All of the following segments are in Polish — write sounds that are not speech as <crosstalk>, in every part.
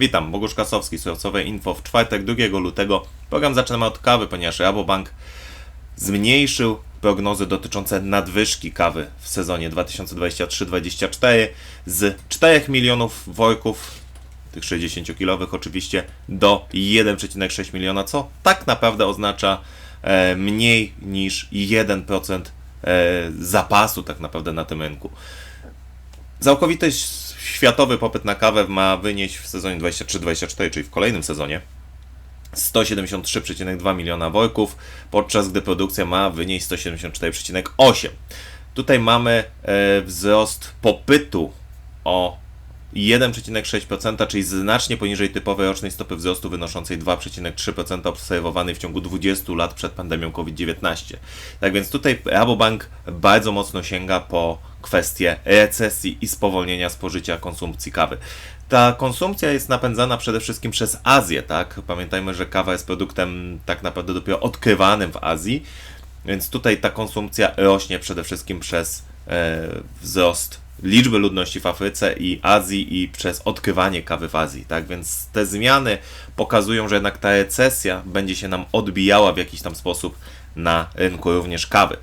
Witam, Bogusz Kasowski, surowcowe info w czwartek 2 lutego. Program zaczynamy od kawy, ponieważ Rabobank zmniejszył prognozy dotyczące nadwyżki kawy w sezonie 2023-2024 z 4 milionów worków, tych 60-kilowych oczywiście, do 1,6 miliona, co tak naprawdę oznacza e, mniej niż 1% e, zapasu tak naprawdę na tym rynku. Całkowity światowy popyt na kawę ma wynieść w sezonie 23-24, czyli w kolejnym sezonie, 173,2 miliona worków, podczas gdy produkcja ma wynieść 174,8. Tutaj mamy e, wzrost popytu o 1,6%, czyli znacznie poniżej typowej rocznej stopy wzrostu wynoszącej 2,3% obserwowanej w ciągu 20 lat przed pandemią COVID-19. Tak więc tutaj Rabobank bardzo mocno sięga po kwestię recesji i spowolnienia spożycia konsumpcji kawy. Ta konsumpcja jest napędzana przede wszystkim przez Azję, tak? Pamiętajmy, że kawa jest produktem tak naprawdę dopiero odkrywanym w Azji, więc tutaj ta konsumpcja rośnie przede wszystkim przez e, wzrost liczby ludności w Afryce i Azji i przez odkrywanie kawy w Azji, tak? Więc te zmiany pokazują, że jednak ta recesja będzie się nam odbijała w jakiś tam sposób na rynku również kawy.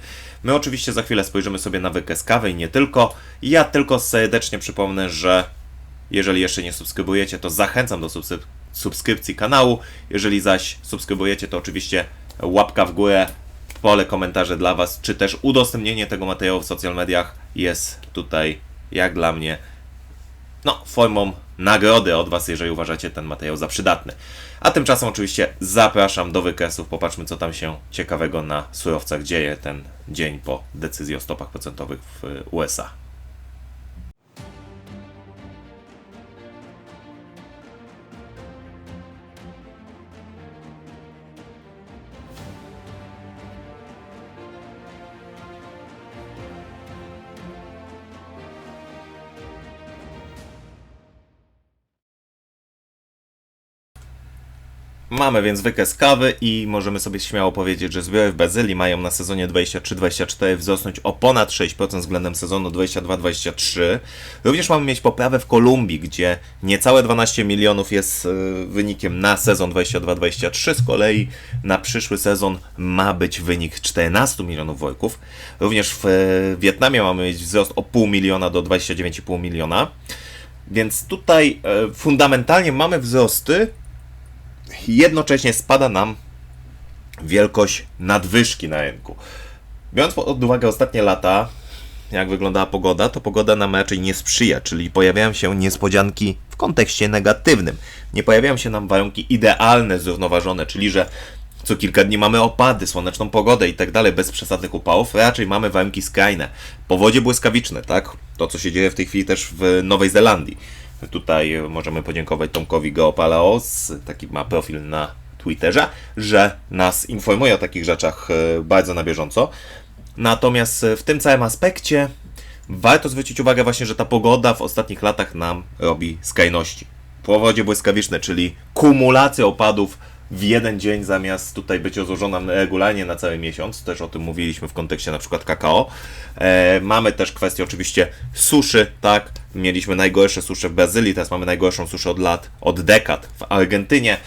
My oczywiście za chwilę spojrzymy sobie na wykres kawy i nie tylko. Ja tylko serdecznie przypomnę, że jeżeli jeszcze nie subskrybujecie, to zachęcam do subskryp- subskrypcji kanału. Jeżeli zaś subskrybujecie, to oczywiście łapka w górę, pole komentarze dla Was, czy też udostępnienie tego materiału w social mediach jest tutaj, jak dla mnie, no, formą nagrody od Was, jeżeli uważacie ten materiał za przydatny. A tymczasem oczywiście zapraszam do wykresów, popatrzmy co tam się ciekawego na surowcach dzieje ten dzień po decyzji o stopach procentowych w USA. Mamy więc wykres kawy i możemy sobie śmiało powiedzieć, że zbiory w Brazylii mają na sezonie 23-24 wzrosnąć o ponad 6% względem sezonu 22-23. Również mamy mieć poprawę w Kolumbii, gdzie niecałe 12 milionów jest y, wynikiem na sezon 22-23. Z kolei na przyszły sezon ma być wynik 14 milionów worków. Również w y, Wietnamie mamy mieć wzrost o pół miliona do 29,5 miliona. Więc tutaj y, fundamentalnie mamy wzrosty, jednocześnie spada nam wielkość nadwyżki na rynku. Biorąc pod uwagę ostatnie lata, jak wyglądała pogoda, to pogoda nam raczej nie sprzyja, czyli pojawiają się niespodzianki w kontekście negatywnym. Nie pojawiają się nam warunki idealne, zrównoważone, czyli że co kilka dni mamy opady, słoneczną pogodę i tak dalej, bez przesadnych upałów, raczej mamy warunki skrajne. Powodzie błyskawiczne, tak? To, co się dzieje w tej chwili też w Nowej Zelandii. Tutaj możemy podziękować Tomkowi Geopalaos, taki ma profil na Twitterze, że nas informuje o takich rzeczach e, bardzo na bieżąco. Natomiast w tym całym aspekcie warto zwrócić uwagę właśnie, że ta pogoda w ostatnich latach nam robi skrajności. Powodzie błyskawiczne, czyli kumulacja opadów w jeden dzień zamiast tutaj być rozłożona regularnie na cały miesiąc. Też o tym mówiliśmy w kontekście na przykład kakao. E, mamy też kwestię oczywiście suszy, tak. Mieliśmy najgorsze susze w Brazylii, teraz mamy najgorszą suszę od lat, od dekad w Argentynie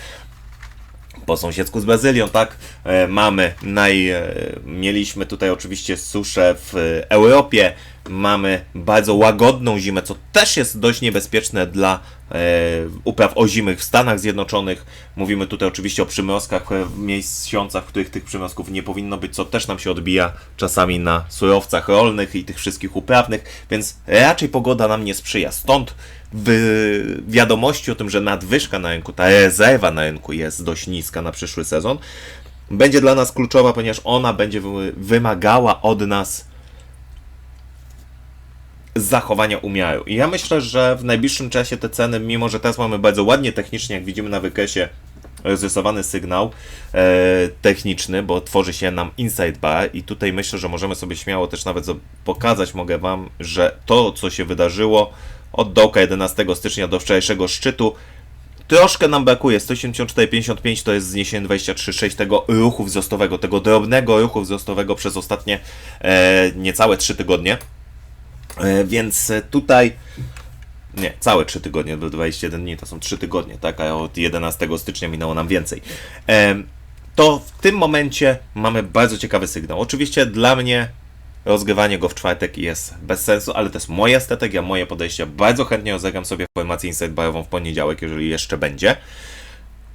po sąsiedzku z Brazylią, tak? E, mamy naj, e, mieliśmy tutaj oczywiście suszę w Europie, mamy bardzo łagodną zimę, co też jest dość niebezpieczne dla e, upraw ozimych w Stanach Zjednoczonych. Mówimy tutaj oczywiście o przymrozkach e, w miesiącach, w których tych przymrozków nie powinno być, co też nam się odbija czasami na surowcach rolnych i tych wszystkich uprawnych, więc raczej pogoda nam nie sprzyja. Stąd w wiadomości o tym, że nadwyżka na rynku, ta rezerwa na rynku jest dość niska na przyszły sezon, będzie dla nas kluczowa, ponieważ ona będzie wymagała od nas zachowania umiaru. I ja myślę, że w najbliższym czasie te ceny, mimo że teraz mamy bardzo ładnie technicznie, jak widzimy na wykresie, rozrysowany sygnał e, techniczny, bo tworzy się nam inside bar i tutaj myślę, że możemy sobie śmiało też nawet pokazać, mogę Wam, że to, co się wydarzyło od dołka 11 stycznia do wczorajszego szczytu, Troszkę nam brakuje, 174,55 to jest zniesienie 23,6 tego ruchu wzrostowego, tego drobnego ruchu wzrostowego przez ostatnie e, niecałe 3 tygodnie. E, więc tutaj nie, całe 3 tygodnie, do 21 dni to są 3 tygodnie, tak, a od 11 stycznia minęło nam więcej. Em, to w tym momencie mamy bardzo ciekawy sygnał. Oczywiście dla mnie rozgrywanie go w czwartek jest bez sensu, ale to jest moja strategia, moje podejście. Bardzo chętnie rozegram sobie formację inside w poniedziałek, jeżeli jeszcze będzie.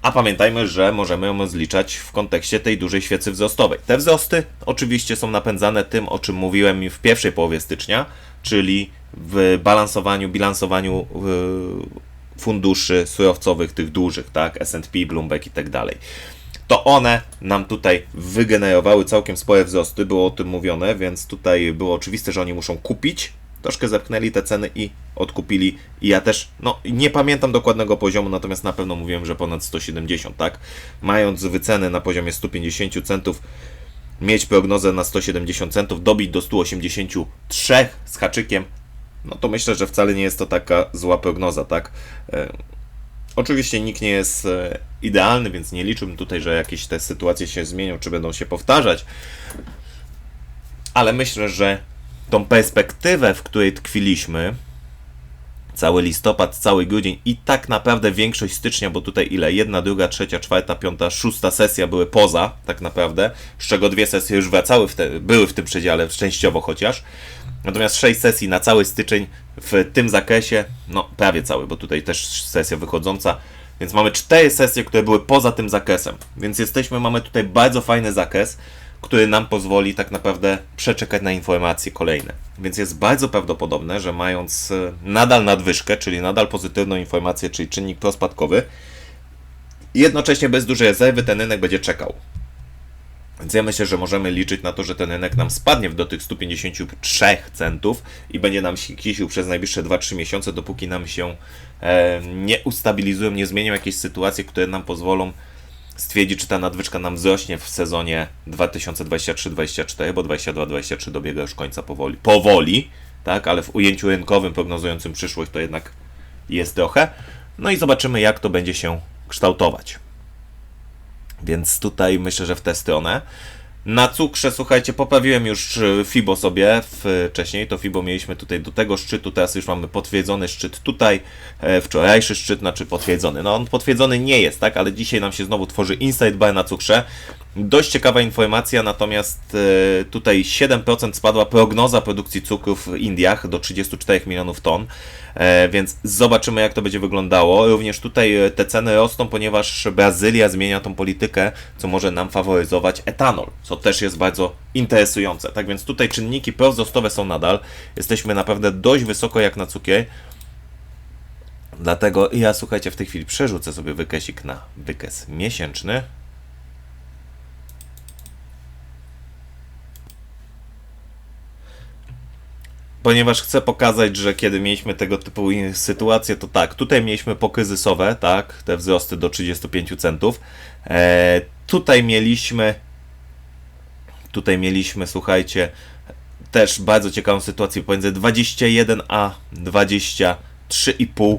A pamiętajmy, że możemy ją zliczać w kontekście tej dużej świecy wzrostowej. Te wzrosty oczywiście są napędzane tym, o czym mówiłem w pierwszej połowie stycznia, czyli w balansowaniu, bilansowaniu yy, funduszy surowcowych, tych dużych, tak, S&P, Bloomberg i tak dalej. To one nam tutaj wygenerowały całkiem spore wzrosty, było o tym mówione, więc tutaj było oczywiste, że oni muszą kupić. Troszkę zepchnęli te ceny i odkupili. I ja też, no nie pamiętam dokładnego poziomu, natomiast na pewno mówiłem, że ponad 170, tak? Mając wyceny na poziomie 150 centów, mieć prognozę na 170 centów, dobić do 183 z haczykiem, no to myślę, że wcale nie jest to taka zła prognoza, tak? Oczywiście nikt nie jest e, idealny, więc nie liczyłbym tutaj, że jakieś te sytuacje się zmienią, czy będą się powtarzać. Ale myślę, że tą perspektywę, w której tkwiliśmy, cały listopad, cały grudzień i tak naprawdę większość stycznia, bo tutaj ile? Jedna, druga, trzecia, czwarta, piąta, szósta sesja były poza, tak naprawdę, z czego dwie sesje już wracały, w te, były w tym przedziale, częściowo chociaż. Natomiast 6 sesji na cały styczeń w tym zakresie, no prawie cały, bo tutaj też sesja wychodząca, więc mamy 4 sesje, które były poza tym zakresem. Więc jesteśmy, mamy tutaj bardzo fajny zakres, który nam pozwoli tak naprawdę przeczekać na informacje kolejne. Więc jest bardzo prawdopodobne, że mając e, nadal nadwyżkę, czyli nadal pozytywną informację, czyli czynnik prospadkowy, jednocześnie bez dużej rezerwy ten rynek będzie czekał. Więc ja myślę, że możemy liczyć na to, że ten rynek nam spadnie do tych 153 centów i będzie nam się kisił przez najbliższe 2-3 miesiące, dopóki nam się e, nie ustabilizują, nie zmienią jakieś sytuacje, które nam pozwolą stwierdzić, czy ta nadwyżka nam wzrośnie w sezonie 2023-2024, bo 22-23 dobiega już końca powoli. Powoli, tak, ale w ujęciu rynkowym prognozującym przyszłość to jednak jest trochę. No i zobaczymy, jak to będzie się kształtować. Więc tutaj myślę, że w tę stronę. Na cukrze, słuchajcie, poprawiłem już e, FIBO sobie wcześniej. To FIBO mieliśmy tutaj do tego szczytu, teraz już mamy potwierdzony szczyt tutaj. E, wczorajszy szczyt, znaczy potwierdzony. No on potwierdzony nie jest, tak, ale dzisiaj nam się znowu tworzy inside buy na cukrze. Dość ciekawa informacja, natomiast e, tutaj 7% spadła prognoza produkcji cukrów w Indiach do 34 milionów ton, e, więc zobaczymy jak to będzie wyglądało. Również tutaj e, te ceny rosną, ponieważ Brazylia zmienia tą politykę, co może nam faworyzować etanol, co też jest bardzo interesujące. Tak więc tutaj czynniki prowzrostowe są nadal. Jesteśmy naprawdę dość wysoko jak na cukier. Dlatego ja słuchajcie, w tej chwili przerzucę sobie wykresik na wykres miesięczny. Ponieważ chcę pokazać, że kiedy mieliśmy tego typu sytuacje, to tak, tutaj mieliśmy pokryzysowe, tak, te wzrosty do 35 centów. E, tutaj mieliśmy, tutaj mieliśmy, słuchajcie, też bardzo ciekawą sytuację pomiędzy 21 a 23,5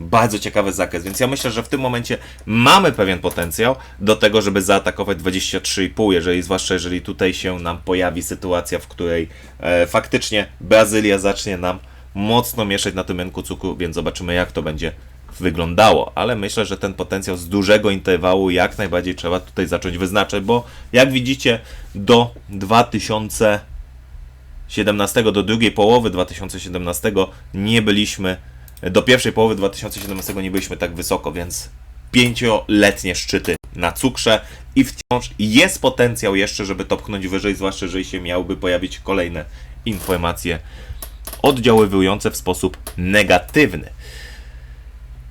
bardzo ciekawy zakres, więc ja myślę, że w tym momencie mamy pewien potencjał do tego, żeby zaatakować 23,5, jeżeli zwłaszcza jeżeli tutaj się nam pojawi sytuacja, w której e, faktycznie Brazylia zacznie nam mocno mieszać na tym rynku cukru, więc zobaczymy jak to będzie wyglądało, ale myślę, że ten potencjał z dużego interwału jak najbardziej trzeba tutaj zacząć wyznaczać, bo jak widzicie do 2017, do drugiej połowy 2017 nie byliśmy do pierwszej połowy 2017 nie byliśmy tak wysoko, więc pięcioletnie szczyty na cukrze i wciąż jest potencjał jeszcze, żeby to pchnąć wyżej, zwłaszcza jeżeli się miałyby pojawić kolejne informacje oddziaływujące w sposób negatywny.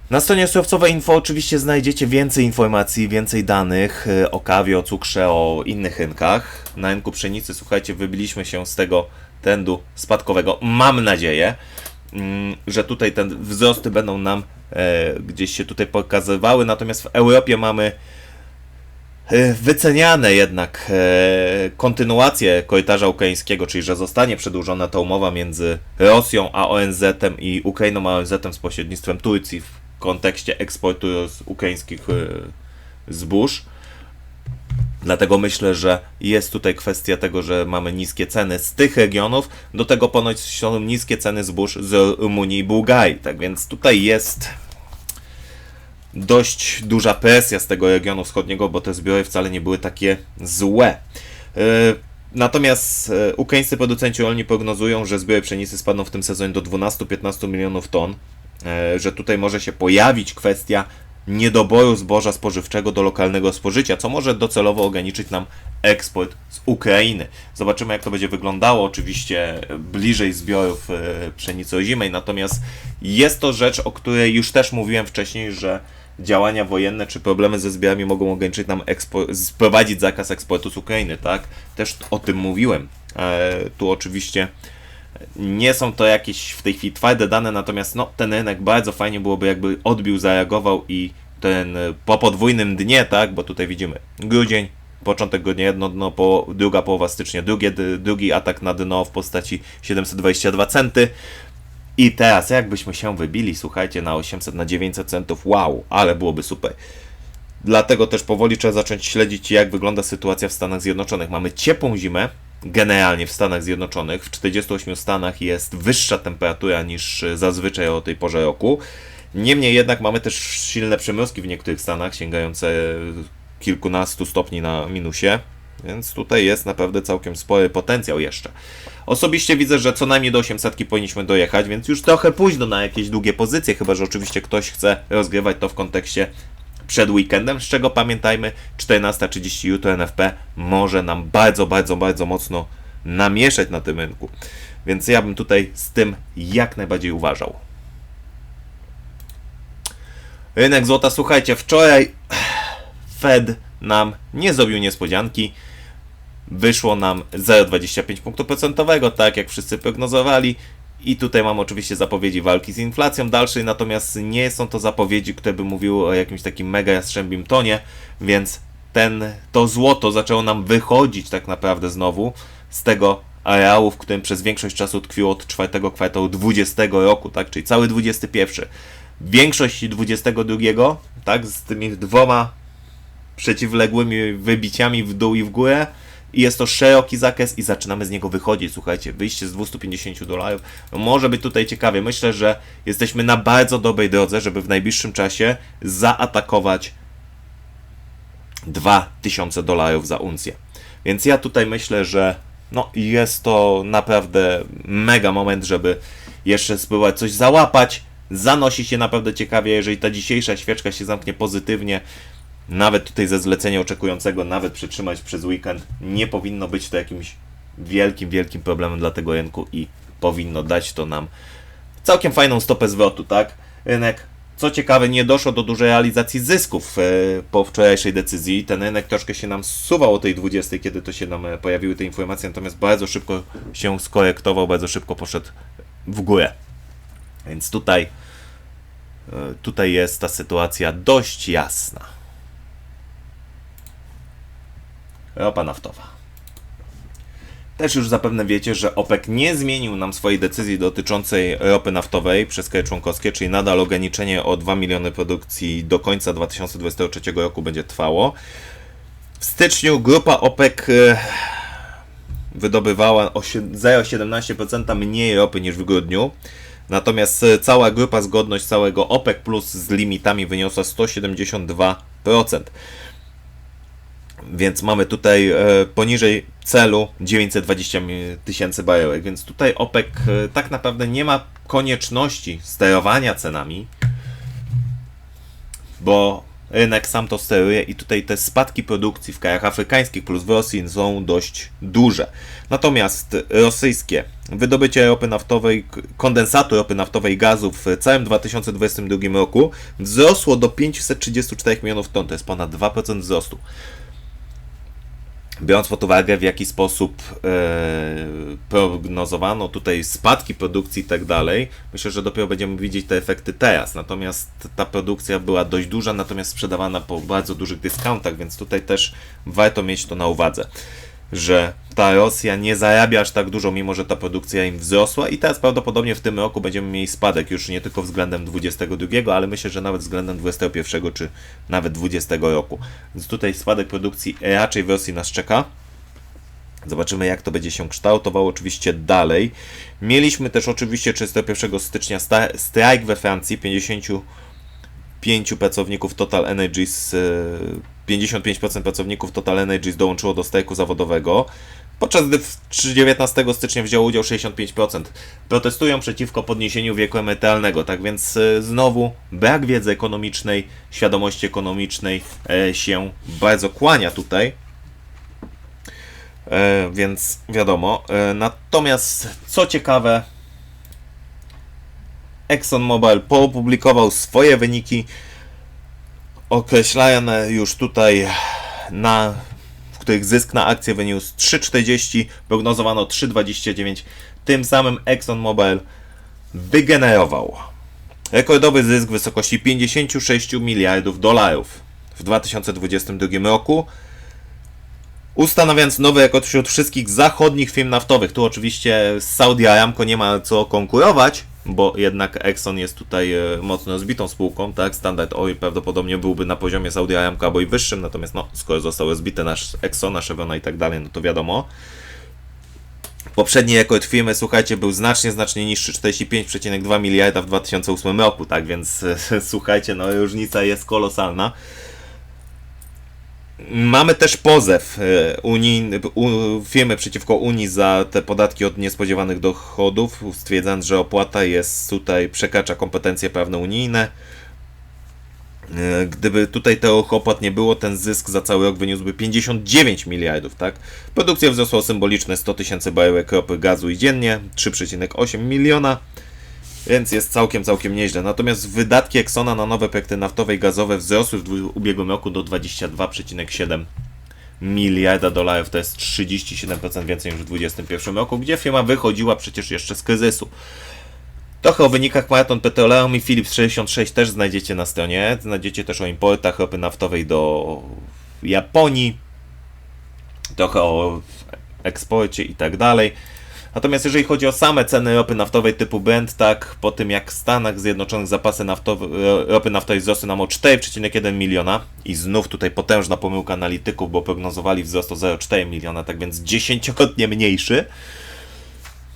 Na stronie surowcowej info oczywiście znajdziecie więcej informacji, więcej danych e, o kawie, o cukrze, o innych rynkach. Na rynku pszenicy, słuchajcie, wybiliśmy się z tego trendu spadkowego. Mam nadzieję. Mm, że tutaj te wzrosty będą nam e, gdzieś się tutaj pokazywały, natomiast w Europie mamy e, wyceniane jednak e, kontynuację korytarza ukraińskiego, czyli że zostanie przedłużona ta umowa między Rosją a ONZ-em i Ukrainą a ONZ-em z pośrednictwem Turcji w kontekście eksportu z ukraińskich zbóż. Dlatego myślę, że jest tutaj kwestia tego, że mamy niskie ceny z tych regionów, do tego ponoć są niskie ceny zbóż z Rumunii i Bułgarii. Tak więc tutaj jest dość duża presja z tego regionu wschodniego, bo te zbiory wcale nie były takie złe. Yy, Natomiast e, ukraińscy producenci rolni prognozują, że zbiory pszenicy spadną w tym sezonie do 12-15 milionów ton, e, że tutaj może się pojawić kwestia niedoboru zboża spożywczego do lokalnego spożycia, co może docelowo ograniczyć nam eksport z Ukrainy. Zobaczymy, jak to będzie wyglądało, oczywiście bliżej zbiorów e, pszenicy ozimej, natomiast jest to rzecz, o której już też mówiłem wcześniej, że działania wojenne czy problemy ze zbiorami mogą ograniczyć nam eksport, sprowadzić zakaz eksportu z Ukrainy, tak? Też o tym mówiłem. E, tu oczywiście nie są to jakieś w tej chwili twarde dane, natomiast no, ten rynek bardzo fajnie byłoby jakby odbił, zareagował i ten e, po podwójnym dnie, tak, bo tutaj widzimy grudzień, początek grudnia jedno dno, po, druga połowa stycznia drugie, drugi atak na dno w postaci 722 centy, i teraz, jakbyśmy się wybili, słuchajcie, na 800, na 900 centów, wow, ale byłoby super. Dlatego też powoli trzeba zacząć śledzić, jak wygląda sytuacja w Stanach Zjednoczonych. Mamy ciepłą zimę, generalnie w Stanach Zjednoczonych. W 48 stanach jest wyższa temperatura niż zazwyczaj o tej porze roku. Niemniej jednak mamy też silne przymrozki w niektórych stanach, sięgające kilkunastu stopni na minusie. Więc tutaj jest naprawdę całkiem spory potencjał jeszcze. Osobiście widzę, że co najmniej do 800 powinniśmy dojechać, więc już trochę późno na jakieś długie pozycje, chyba że oczywiście ktoś chce rozgrywać to w kontekście przed weekendem, z czego pamiętajmy, 14.30 jutro NFP może nam bardzo, bardzo, bardzo mocno namieszać na tym rynku. Więc ja bym tutaj z tym jak najbardziej uważał. Rynek złota, słuchajcie, wczoraj <sighs> Fed nam nie zrobił niespodzianki wyszło nam 0,25 punktu procentowego, tak jak wszyscy prognozowali. I tutaj mam oczywiście zapowiedzi walki z inflacją dalszej, natomiast nie są to zapowiedzi, które by mówiły o jakimś takim mega jastrzębim tonie, więc ten, to złoto zaczęło nam wychodzić tak naprawdę znowu z tego areału, w którym przez większość czasu tkwiło od czwartego kwartału 20 roku, tak, czyli cały 21. Większość 22, tak, z tymi dwoma przeciwległymi wybiciami w dół i w górę, i jest to szeroki zakres i zaczynamy z niego wychodzić. Słuchajcie, wyjście z 250 dolarów no może być tutaj ciekawie. Myślę, że jesteśmy na bardzo dobrej drodze, żeby w najbliższym czasie zaatakować 2000 dolarów za uncję. Więc ja tutaj myślę, że no jest to naprawdę mega moment, żeby jeszcze spróbować coś załapać. Zanosi się naprawdę ciekawie, jeżeli ta dzisiejsza świeczka się zamknie pozytywnie, nawet tutaj ze zlecenia oczekującego, nawet przytrzymać przez weekend, nie powinno być to jakimś wielkim, wielkim problemem dla tego rynku i powinno dać to nam całkiem fajną stopę zwrotu, tak? Rynek, co ciekawe, nie doszło do dużej realizacji zysków e, po wczorajszej decyzji. Ten rynek troszkę się nam zsuwał o tej 20, kiedy to się nam e, pojawiły te informacje, natomiast bardzo szybko się skorektował, bardzo szybko poszedł w górę. Więc tutaj, e, tutaj jest ta sytuacja dość jasna. Ropa naftowa. Też już zapewne wiecie, że OPEC nie zmienił nam swojej decyzji dotyczącej ropy naftowej przez kraje członkowskie, czyli nadal ograniczenie o 2 miliony produkcji do końca 2023 roku będzie trwało. W styczniu grupa OPEC e, wydobywała o 0,17% mniej ropy niż w grudniu. Natomiast e, cała grupa zgodność całego OPEC plus z limitami wyniosła 172%. Więc mamy tutaj e, poniżej celu 920 tysięcy baryłek, więc tutaj OPEC e, tak naprawdę nie ma konieczności sterowania cenami, bo rynek sam to steruje i tutaj te spadki produkcji w krajach afrykańskich plus w Rosji są dość duże. Natomiast rosyjskie wydobycie ropy naftowej, kondensatu ropy naftowej i gazu w całym 2022 roku wzrosło do 534 milionów ton, to jest ponad 2% wzrostu biorąc pod uwagę w jaki sposób e, prognozowano tutaj spadki produkcji i tak dalej, myślę, że dopiero będziemy widzieć te efekty teraz. Natomiast ta produkcja była dość duża, natomiast sprzedawana po bardzo dużych dyskountach, więc tutaj też warto mieć to na uwadze. Że ta Rosja nie zarabia aż tak dużo, mimo że ta produkcja im wzrosła i teraz prawdopodobnie w tym roku będziemy mieli spadek już nie tylko względem 22, ale myślę, że nawet względem 21 czy nawet 20 roku. Więc tutaj spadek produkcji raczej w Rosji nas czeka. Zobaczymy, jak to będzie się kształtowało oczywiście dalej. Mieliśmy też oczywiście 31 stycznia strajk we Francji, 55 pracowników Total Energies, e, 55% pracowników Total Energies dołączyło do strajku zawodowego, podczas gdy w 19 stycznia wzięło udział 65%. Protestują przeciwko podniesieniu wieku emerytalnego, tak więc e, znowu brak wiedzy ekonomicznej, świadomości ekonomicznej e, się bardzo kłania tutaj. E, więc wiadomo. E, natomiast co ciekawe, ExxonMobil poopublikował swoje wyniki, określane już tutaj na w których zysk na akcję wyniósł 3,40, prognozowano 3,29. Tym samym ExxonMobil wygenerował rekordowy zysk w wysokości 56 miliardów dolarów w 2022 roku ustanawiając nowy rekord wśród wszystkich zachodnich firm naftowych. Tu oczywiście z Saudi Aramco nie ma co konkurować, bo jednak Exxon jest tutaj e, mocno zbitą spółką, tak? Standard Oil prawdopodobnie byłby na poziomie Saudi Aramco albo i wyższym, natomiast no, skoro zostały zbite nasz Exxona, Chevrona i tak dalej, no to wiadomo. Poprzedni rekord firmy, słuchajcie, był znacznie, znacznie niższy, 45,2 miliarda w 2008 roku, tak więc <laughs> słuchajcie, no różnica jest kolosalna. Mamy też pozew e, Unii, firmy przeciwko Unii za te podatki od niespodziewanych dochodów, stwierdzając, że opłata jest tutaj, przekracza kompetencje prawne unijne. E, Gdyby tutaj tych opłat nie było, ten zysk za cały rok wyniósłby 59 miliardów, tak? Produkcja wzrosła symboliczne 100 tysięcy baryłek ropy gazu i dziennie, 3,8 miliona, więc jest całkiem, całkiem nieźle. Natomiast wydatki Exxona na nowe projekty naftowe i gazowe wzrosły w ubiegłym roku do 22,7 miliarda dolarów, to jest 37% więcej niż w 2021 roku, gdzie firma wychodziła przecież jeszcze z kryzysu. Trochę o wynikach Marathon Petroleum i Philips 66 też znajdziecie na stronie. Znajdziecie też o importach ropy naftowej do Japonii, trochę o eksporcie i tak dalej. Natomiast jeżeli chodzi o same ceny ropy naftowej typu Brent, tak po tym jak w Stanach Zjednoczonych zapasy naftowe, ropy naftowej wzrosły nam o 4,1 miliona i znów tutaj potężna pomyłka analityków, bo prognozowali wzrost o 0,4 miliona, tak więc dziesięciokrotnie mniejszy.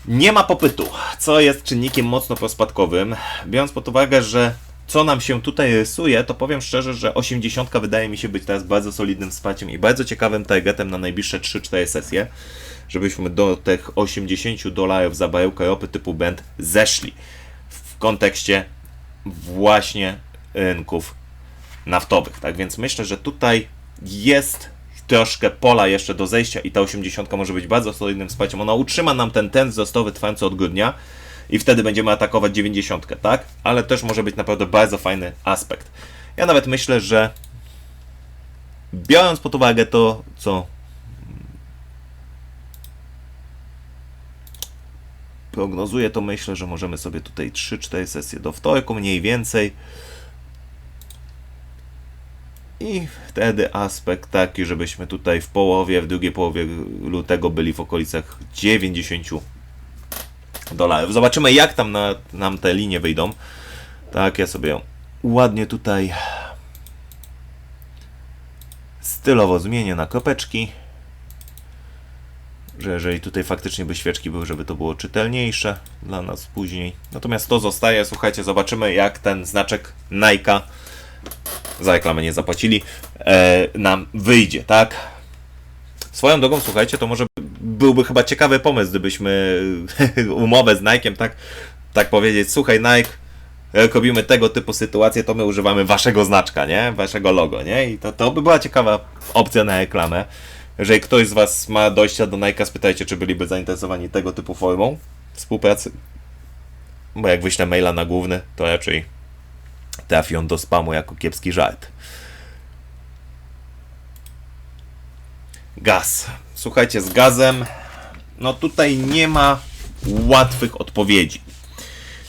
Nie ma popytu, co jest czynnikiem mocno prospadkowym. Biorąc pod uwagę, że co nam się tutaj rysuje, to powiem szczerze, że 80 wydaje mi się być teraz bardzo solidnym wsparciem i bardzo ciekawym targetem na najbliższe 3-4 sesje, żebyśmy do tych 80 dolarów za baryłkę ropy typu Brent zeszli w kontekście właśnie rynków naftowych. Tak więc myślę, że tutaj jest troszkę pola jeszcze do zejścia i ta 80 może być bardzo solidnym wsparciem. Ona utrzyma nam ten ten wzrostowy trwający od grudnia i wtedy będziemy atakować 90, tak? Ale też może być naprawdę bardzo fajny aspekt. Ja nawet myślę, że biorąc pod uwagę to, co prognozuję, to myślę, że możemy sobie tutaj 3-4 sesje do wtorku mniej więcej. I wtedy aspekt taki, żebyśmy tutaj w połowie, w drugiej połowie lutego byli w okolicach 90 dolarów. Zobaczymy, jak tam na, nam te linie wyjdą. Tak, ja sobie ją ładnie tutaj stylowo zmienię na kropeczki. Że jeżeli tutaj faktycznie by świeczki były, żeby to było czytelniejsze dla nas później. Natomiast to zostaje, słuchajcie, zobaczymy jak ten znaczek Nike za reklamę nie zapłacili, e, nam wyjdzie, tak? Swoją drogą, słuchajcie, to może byłby chyba ciekawy pomysł, gdybyśmy <laughs> umowę z Nike'em, tak, tak powiedzieć, słuchaj Nike, jak robimy tego typu sytuacje, to my używamy waszego znaczka, nie? Waszego logo, nie? I to, to by była ciekawa opcja na reklamę. Jeżeli ktoś z was ma dojścia do Nike'a, spytajcie, czy byliby zainteresowani tego typu formą współpracy. Bo jak wyślę maila na główny, to raczej trafi on do spamu jako kiepski żart. Gaz. Słuchajcie, z gazem, no tutaj nie ma łatwych odpowiedzi.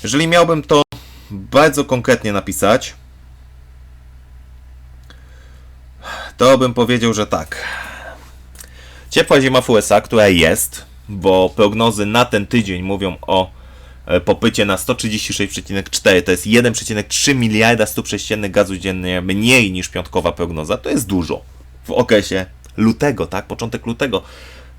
Jeżeli miałbym to bardzo konkretnie napisać, to bym powiedział, że tak. Ciepła zima w USA, która jest, bo prognozy na ten tydzień mówią o e, popycie na 136,4, to jest 1,3 miliarda stóp sześciennych gazu dziennie mniej niż piątkowa prognoza. To jest dużo w okresie lutego, tak? Początek lutego.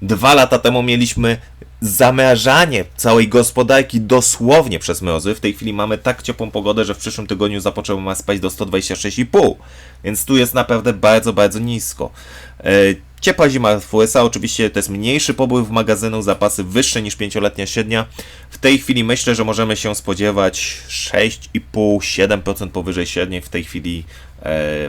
Dwa lata temu mieliśmy zamrażanie całej gospodarki dosłownie przez mrozy. W tej chwili mamy tak ciepłą pogodę, że w przyszłym tygodniu zapoczęło ma spać do 126,5. Więc tu jest naprawdę bardzo, bardzo nisko. E, Ciepła zima w USA, oczywiście to jest mniejszy pobór w magazynu, zapasy wyższe niż pięcioletnia średnia. W tej chwili myślę, że możemy się spodziewać 6,5-7% powyżej średniej w tej chwili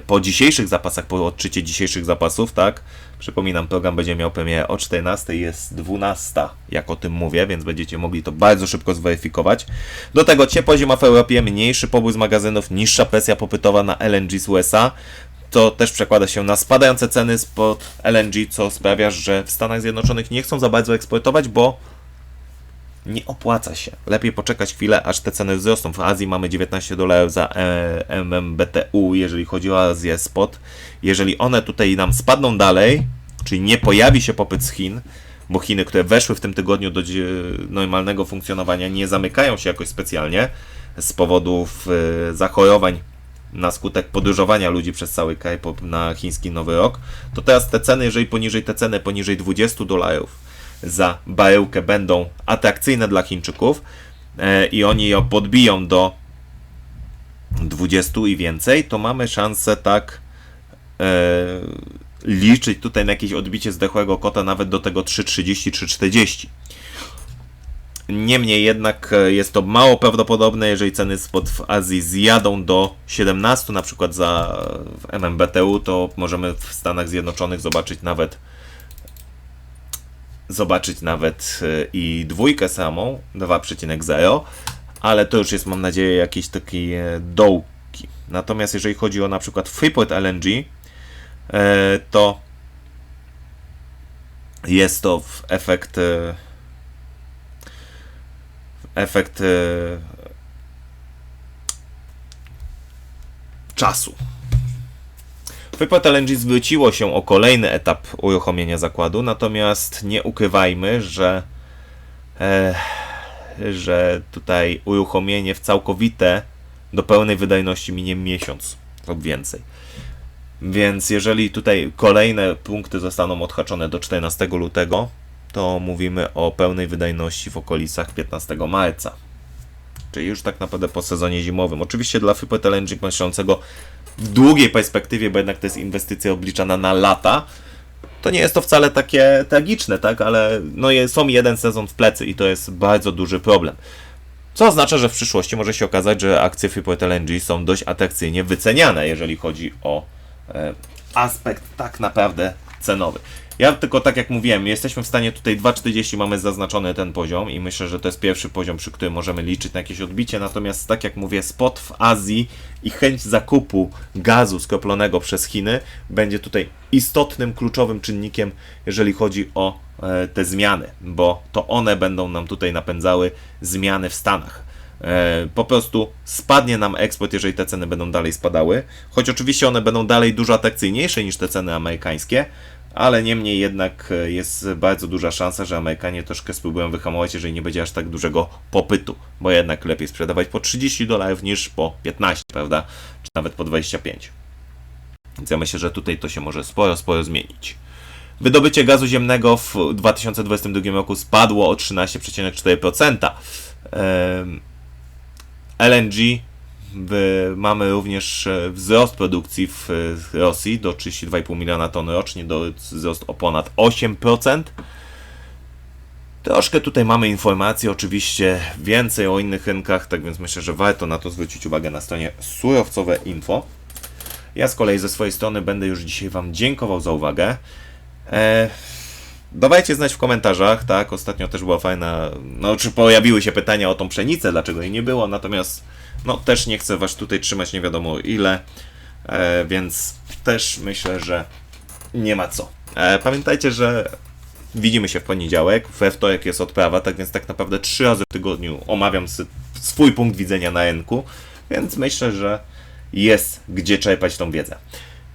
po dzisiejszych zapasach, po odczycie dzisiejszych zapasów, tak? Przypominam, program będzie miał premierę o 14, jest 12, jak o tym mówię, więc będziecie mogli to bardzo szybko zweryfikować. Do tego ciepła zima w Europie, mniejszy pobór z magazynów, niższa presja popytowa na LNG z USA. To też przekłada się na spadające ceny spod LNG, co sprawia, że w Stanach Zjednoczonych nie chcą za bardzo eksportować, bo nie opłaca się. Lepiej poczekać chwilę, aż te ceny wzrosną. W Azji mamy 19 dolarów za e, MMBTU, jeżeli chodzi o Azję spot. Jeżeli one tutaj nam spadną dalej, czyli nie pojawi się popyt z Chin, bo Chiny, które weszły w tym tygodniu do normalnego funkcjonowania, nie zamykają się jakoś specjalnie z powodów e, zachorowań na skutek podróżowania ludzi przez cały kraj na chiński Nowy Rok, to teraz te ceny, jeżeli poniżej te ceny, poniżej 20 dolarów za baryłkę będą atrakcyjne dla Chińczyków e, i oni ją podbiją do 20 i więcej, to mamy szansę tak e, liczyć tutaj na jakieś odbicie zdechłego kota nawet do tego 3,30-3,40. Niemniej jednak e, jest to mało prawdopodobne, jeżeli ceny spod w Azji zjadą do 17 na przykład za MMBTU, to możemy w Stanach Zjednoczonych zobaczyć nawet zobaczyć nawet e, i dwójkę samą 2,0, ale to już jest mam nadzieję jakieś takie dołki. Natomiast jeżeli chodzi o na przykład Freeport LNG, e, to jest to w efekt e, efekt e, czasu. Freeport LNG zwróciło się o kolejny etap uruchomienia zakładu, natomiast nie ukrywajmy, że, e, że tutaj uruchomienie w całkowite do pełnej wydajności minie miesiąc lub więcej. Więc jeżeli tutaj kolejne punkty zostaną odhaczone do 14 lutego, to mówimy o pełnej wydajności w okolicach 15 marca. Czyli już tak naprawdę po sezonie zimowym. Oczywiście dla Freeport LNG w długiej perspektywie, bo jednak to jest inwestycja obliczana na lata, to nie jest to wcale takie tragiczne, tak? Ale no są jeden sezon w plecy i to jest bardzo duży problem. Co oznacza, że w przyszłości może się okazać, że akcje Freeport LNG są dość atrakcyjnie wyceniane, jeżeli chodzi o e, aspekt tak naprawdę cenowy. Ja tylko tak jak mówiłem, jesteśmy w stanie tutaj 2,40 mamy zaznaczony ten poziom i myślę, że to jest pierwszy poziom, przy którym możemy liczyć na jakieś odbicie. Natomiast tak jak mówię, spot w Azji i chęć zakupu gazu skroplonego przez Chiny będzie tutaj istotnym, kluczowym czynnikiem, jeżeli chodzi o e, te zmiany, bo to one będą nam tutaj napędzały zmiany w Stanach. E, po prostu spadnie nam eksport, jeżeli te ceny będą dalej spadały. Choć oczywiście one będą dalej dużo atrakcyjniejsze niż te ceny amerykańskie, ale niemniej jednak e, jest bardzo duża szansa, że Amerykanie troszkę spróbują wyhamować, jeżeli nie będzie aż tak dużego popytu, bo jednak lepiej sprzedawać po 30 dolarów niż po 15, prawda? Czy nawet po 25. Więc ja myślę, że tutaj to się może sporo, sporo zmienić. Wydobycie gazu ziemnego w 2022 roku spadło o 13,4%. Em, LNG mamy również e, wzrost produkcji w e, Rosji do 32,5 miliona ton rocznie, do wzrost o ponad 8%. Troszkę tutaj mamy informacji, oczywiście więcej o innych rynkach, tak więc myślę, że warto na to zwrócić uwagę na stronie surowcowe info. Ja z kolei ze swojej strony będę już dzisiaj Wam dziękował za uwagę. E, dawajcie znać w komentarzach, tak? Ostatnio też była fajna. No, czy pojawiły się pytania o tą pszenicę, dlaczego jej nie było, natomiast no też nie chcę Was tutaj trzymać nie wiadomo ile, e, więc też myślę, że nie ma co. E, pamiętajcie, że widzimy się w poniedziałek, we wtorek jest odprawa, tak więc tak naprawdę trzy razy w tygodniu omawiam swój punkt widzenia na rynku, więc myślę, że jest gdzie czerpać tą wiedzę.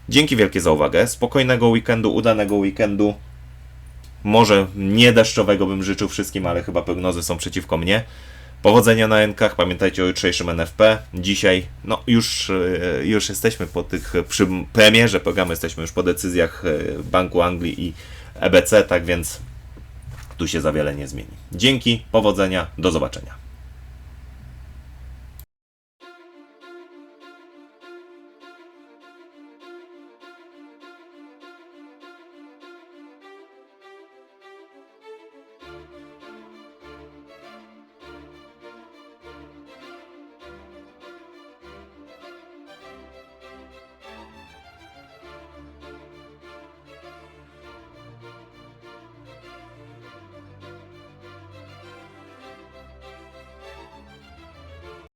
Dzięki wielkie za uwagę, spokojnego weekendu, udanego weekendu Może nie deszczowego bym życzył wszystkim, ale chyba prognozy są przeciwko mnie. Powodzenia na Enkach, pamiętajcie o jutrzejszym NFP. Dzisiaj, no już, e, już jesteśmy po tych, przy premierze programu, jesteśmy już po decyzjach e, Banku Anglii i EBC, tak więc tu się za wiele nie zmieni. Dzięki, powodzenia, do zobaczenia.